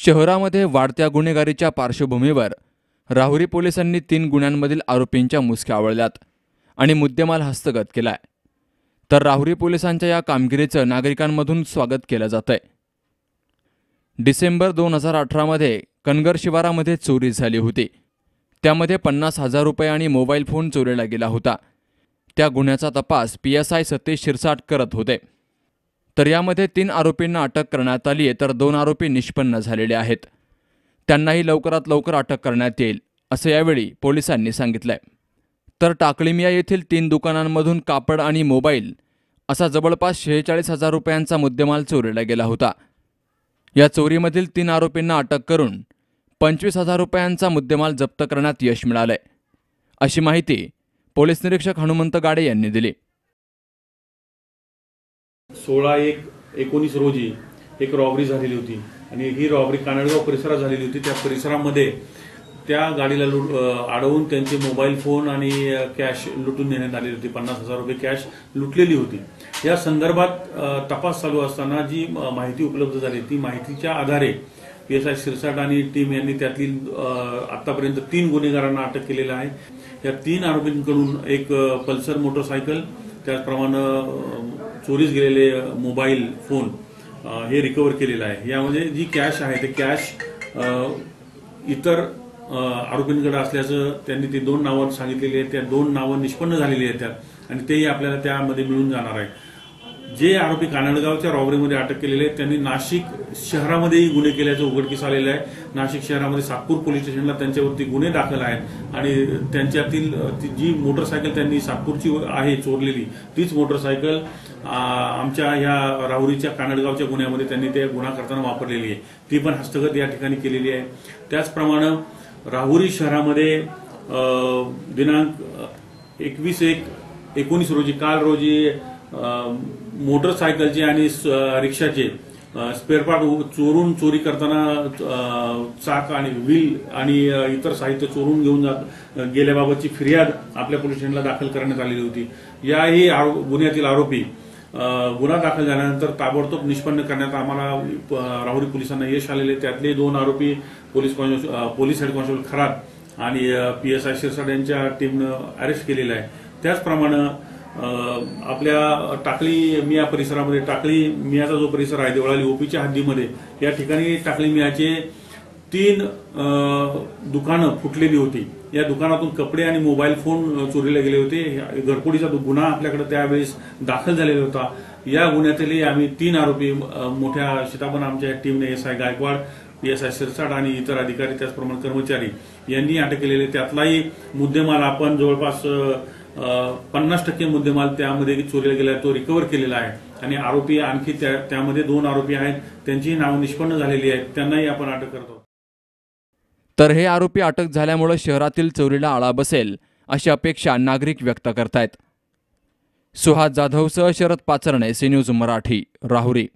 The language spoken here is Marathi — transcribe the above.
शहरामध्ये वाढत्या गुन्हेगारीच्या पार्श्वभूमीवर राहुरी पोलिसांनी तीन गुन्ह्यांमधील आरोपींच्या मुसक्या आवळल्यात आणि मुद्देमाल हस्तगत केलाय. तर राहुरी पोलिसांच्या या कामगिरीचं नागरिकांमधून स्वागत केलं जात आहे डिसेंबर दोन हजार अठरामध्ये कनगर शिवारामध्ये चोरी झाली होती. त्यामध्ये पन्नास हजार रुपये आणि मोबाईल फोन चोरीला गेला होता. त्या गुन्ह्याचा तपास P S I Satish Shirsat करत होते. तर यामध्ये तीन आरोपींना अटक करण्यात आली आहे तर दोन आरोपी निष्पन्न झालेले आहेत. त्यांनाही लवकरात लवकर अटक करण्यात येईल असं यावेळी पोलिसांनी सांगितलंय. तर टाकळीमिया येथील तीन दुकानांमधून कापड आणि मोबाईल असा जवळपास शेहेचाळीस हजार रुपयांचा मुद्देमाल चोरीला गेला होता. या चोरीमधील तीन आरोपींना अटक करून पंचवीस हजार रुपयांचा मुद्देमाल जप्त करण्यात यश मिळालंय. अशी माहिती पोलीस निरीक्षक हनुमंत गाडे यांनी दिली. सोळा एक एकोणीस रोजी एक रॉबरी झालेली होती. आणि ही रॉबरी कानडगाव परिसरात झालेली होती. त्या परिसरामध्ये त्या गाडीला लुट अडवून त्यांचे मोबाईल फोन आणि कॅश लुटून नेण्यात आलेली होती. पन्नास हजार रुपये कॅश लुटलेली होती. या संदर्भात तपास चालू असताना जी माहिती उपलब्ध झाली ती माहितीच्या आधारे पी एस आय शिरसाट आणि टीम यांनी त्यातील आतापर्यंत तीन गुन्हेगारांना अटक केलेलं आहे. या तीन आरोपींकडून एक पल्सर मोटरसायकल त्याचप्रमाणे चोरीस गेलेले मोबाईल फोन हे रिकव्हर केलेलं आहे. यामध्ये जी कॅश आहे ते कॅश इतर आरोपींकडे असल्याचं त्यांनी ती दोन नावं सांगितलेली आहेत. त्या दोन नावं निष्पन्न झालेली आहेत त्यात. आणि तेही आपल्याला त्यामध्ये मिळून जाणार आहे. जे आरोपी कानडगावच्या रॉबरीमध्ये अटक केलेले आहेत त्यांनी नाशिक शहरामध्येही गुन्हे केल्याचं उघडकीस आलेलं आहे. नाशिक शहरामध्ये सातपूर पोलीस स्टेशनला त्यांच्यावरती गुन्हे दाखल आहेत आणि त्यांच्यातील ती जी मोटरसायकल त्यांनी सातपूरची आहे चोरलेली तीच मोटरसायकल आमच्या ह्या राहुरीच्या कानडगावच्या गुन्ह्यामध्ये त्यांनी ते गुन्हा करताना वापरलेली आहे. ती पण हस्तगत या ठिकाणी केलेली आहे. त्याचप्रमाणे राहुरी शहरामध्ये दिनांक एकवीस एक एकोणीस रोजी काल रोजी मोटरसायकलचे आणि स- रिक्षाचे स्पेअर पार्ट चोरून चोरी करताना चाक आणि व्हील आणि इतर साहित्य चोरून घेऊन जात गेल्याबाबतची फिर्याद आपल्या पोलीस स्टेशनला दाखल करण्यात आलेली होती. याही आरो- गुन्ह्यातील आरोपी गुन्हा दाखल झाल्यानंतर ताबडतोब निष्पन्न करण्यात आम्हाला राहुरी पोलिसांना यश आलेले. त्यातले दोन आरोपी पोलीस कॉन्स- पोलीस हेड कॉन्स्टेबल खराब आणि पी एस आय शिरसाट यांच्या टीमनं अरेस्ट केलेलं आहे. त्याचप्रमाणे आपल्या टाकळी मिया परिसरामध्ये टाकळी मियाचा जो परिसर आहे देवळाली ओपीच्या हद्दीमध्ये या ठिकाणी टाकळी मियाचे तीन दुकानं फुटलेली होती. या दुकानातून कपडे आणि मोबाईल फोन चोरीले चोरीला गेले होते. ह्या- गुन्हा आपल्याकडे त्यावेळेस दाखल झालेला होता. या गुन्ह्यातले आम्ही तीन आरोपी मोठ्या शिताबन आमच्या टीमने S I Gaikwad S I Shirsat आणि इतर अधिकारी त्याचप्रमाणे कर्मचारी यांनी अटक केलेले. त्यातलाही मुद्देमाल आपण जवळपास पन्नास टक्के मुद्देमाल त्यामध्ये चोरीला गेला तो रिकव्हर केलेला आहे. आणि आरोपी आणखी त्यामध्ये दोन आरोपी आहेत. त्यांचीही नावं निष्पन्न झालेली आहेत. त्यांनाही आपण अटक करतो. तर हे आरोपी अटक झाल्यामुळे शहरातील चोरीला आळा बसेल अशी अपेक्षा नागरिक व्यक्त करतायत. सुहास जाधवसह शरद पाचरणे सी न्यूज मराठी राहुरी.